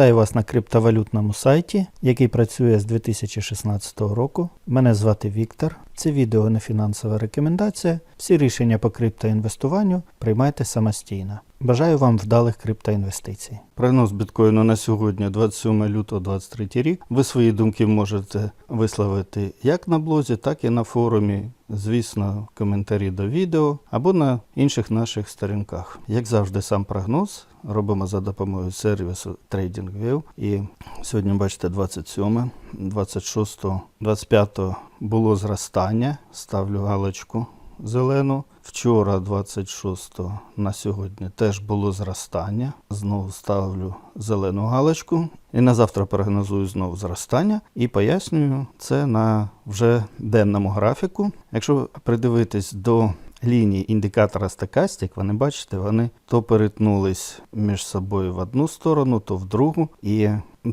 Вітаю вас на криптовалютному сайті, який працює з 2016 року. Мене звати Віктор. Це відео не фінансова рекомендація. Всі рішення по криптоінвестуванню приймайте самостійно. Бажаю вам вдалих криптоінвестицій. Прогноз біткоїну на сьогодні, 27 лютого 2023 рік. Ви свої думки можете висловити як на блозі, так і на форумі. Звісно, коментарі до відео або на інших наших сторінках. Як завжди, сам прогноз робимо за допомогою сервісу TradingView. І сьогодні, бачите, 27, 26, 25 було зростання. Ставлю галочку зелену. Вчора, 26 на сьогодні, теж було зростання. Знову ставлю зелену галочку. І на завтра прогнозую знову зростання і пояснюю це на вже денному графіку. Якщо придивитись до лінії індикатора стокастик, вони бачите, вони то перетнулись між собою в одну сторону, то в другу. І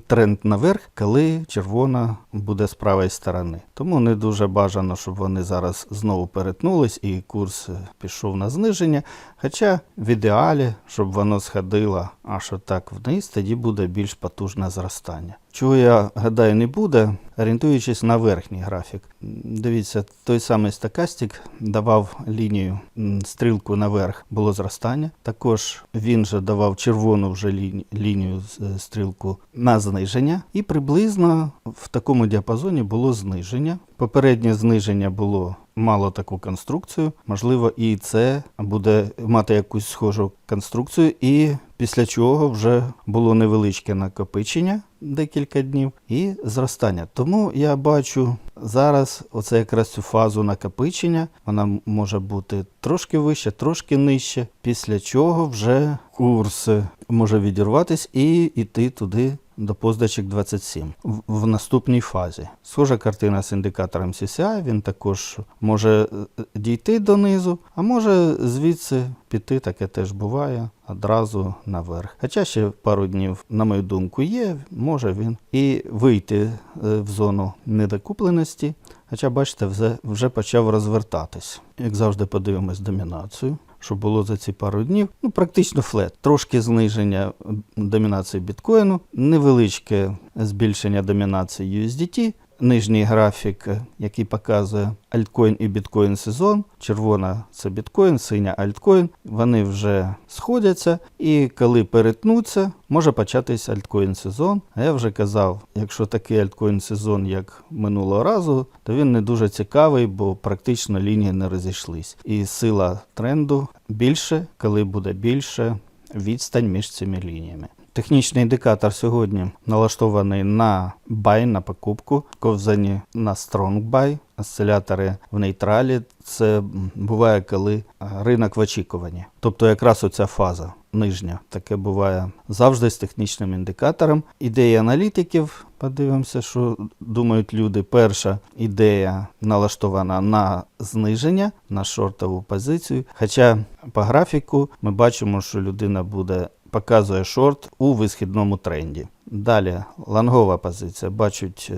тренд наверх, коли червона буде з правої сторони. Тому не дуже бажано, щоб вони зараз знову перетнулись і курс пішов на зниження. Хоча в ідеалі, щоб воно сходило аж отак вниз, тоді буде більш потужне зростання. Чого я гадаю, не буде, орієнтуючись на верхній графік. Дивіться, той самий стокастик давав лінію стрілку наверх, було зростання. Також він же давав червону вже ліні- лінію е, стрілку на зниження, і приблизно в такому діапазоні було зниження. Попереднє зниження було мало таку конструкцію. Можливо, і це буде мати якусь схожу конструкцію, і після чого вже було невеличке накопичення декілька днів і зростання. Тому я бачу зараз оце якраз цю фазу накопичення. Вона може бути трошки вище, трошки нижче, після чого вже курс може відірватись і йти туди до позначок 27 в, наступній фазі. Схожа картина з індикатором CCI, він також може е, дійти донизу, а може звідси піти, таке теж буває, одразу наверх. Хоча ще пару днів, на мою думку, є, може він і вийти е, в зону недокупленості. Хоча, бачите, вже, вже почав розвертатись. Як завжди, подивимось домінацію. Що було за ці пару днів, ну практично флет. Трошки зниження домінації біткоїну, невеличке збільшення домінації USDT, нижній графік, який показує альткоін і біткоін сезон. Червона це біткоін, синя альткоін. Вони вже сходяться, і коли перетнуться, може початись альткоін сезон. А я вже казав, якщо такий альткоін сезон, як минулого разу, то він не дуже цікавий, бо практично лінії не розійшлись. І сила тренду більше, коли буде більше відстань між цими лініями. Технічний індикатор сьогодні налаштований на buy, на покупку, ковзані на buy, осцилятори в нейтралі. Це буває, коли ринок в очікуванні. Тобто якраз оця фаза нижня. Таке буває завжди з технічним індикатором. Ідеї аналітиків, подивимося, що думають люди. Перша ідея налаштована на зниження, на шортову позицію. Хоча по графіку ми бачимо, що людина буде показує шорт у висхідному тренді. Далі лонгова позиція, Бачуть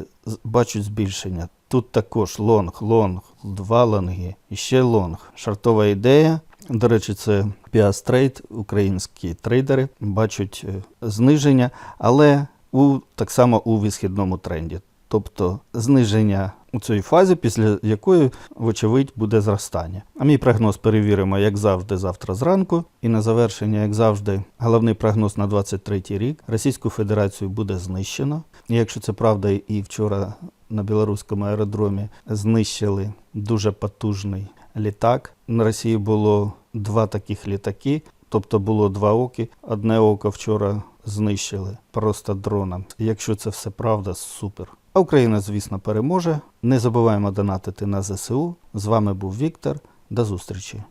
бачуть збільшення. Тут також лонг, лонг, два лонги і ще лонг. Шортова ідея. До речі, це Trade, українські трейдери бачать е, зниження, але у, так само у висхідному тренді. Тобто зниження у цій фазі, після якої, вочевидь, буде зростання. А мій прогноз перевіримо, як завжди, завтра зранку. І на завершення, як завжди, головний прогноз на 23 рік. Російську Федерацію буде знищено. І якщо це правда, і вчора на білоруському аеродромі знищили дуже потужний літак. На Росії було два таких літаки. Тобто було два оки. Одне око вчора знищили просто дроном. Якщо це все правда, супер. А Україна, звісно, переможе. Не забуваємо донатити на ЗСУ. З вами був Віктор. До зустрічі.